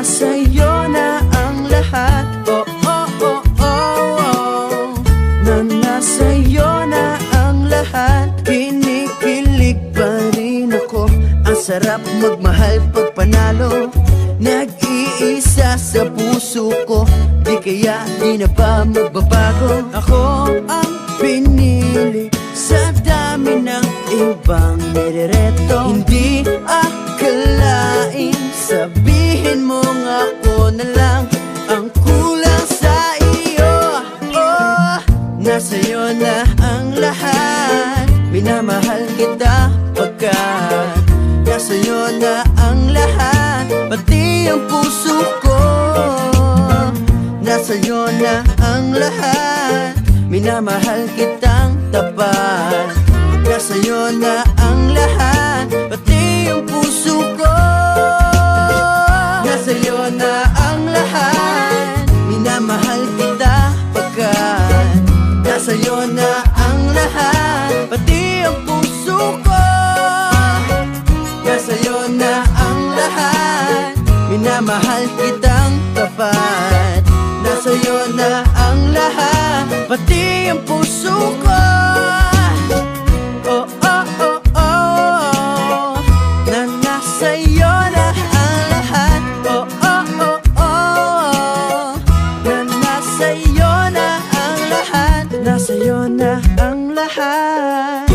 Na nasa'yo na ang lahat. Oh, oh, oh, oh, oh Na nasa'yo na ang lahat. Kinikilig pa rin ako. Ang sarap magmahal pag panalo. Nag-iisa sa puso ko. Di kaya di na ba magbabago? Ako ang pinili Sa dami ng ibang nirereto. Hindi akalain na lang Ang kulang sa iyo. Oh, nasa'yo na ang lahat. Minamahal kita pagkat Nasa'yo na ang lahat. Pati ang puso ko Nasa'yo na ang lahat. Minamahal kitang tapat Nasa'yo na ang lahat Pati ang puso ko. Nasa'yo na ang lahat Minamahal kitang tapat. Nasa'yo na ang lahat Pati ang puso ko nasa'yo na ang lahat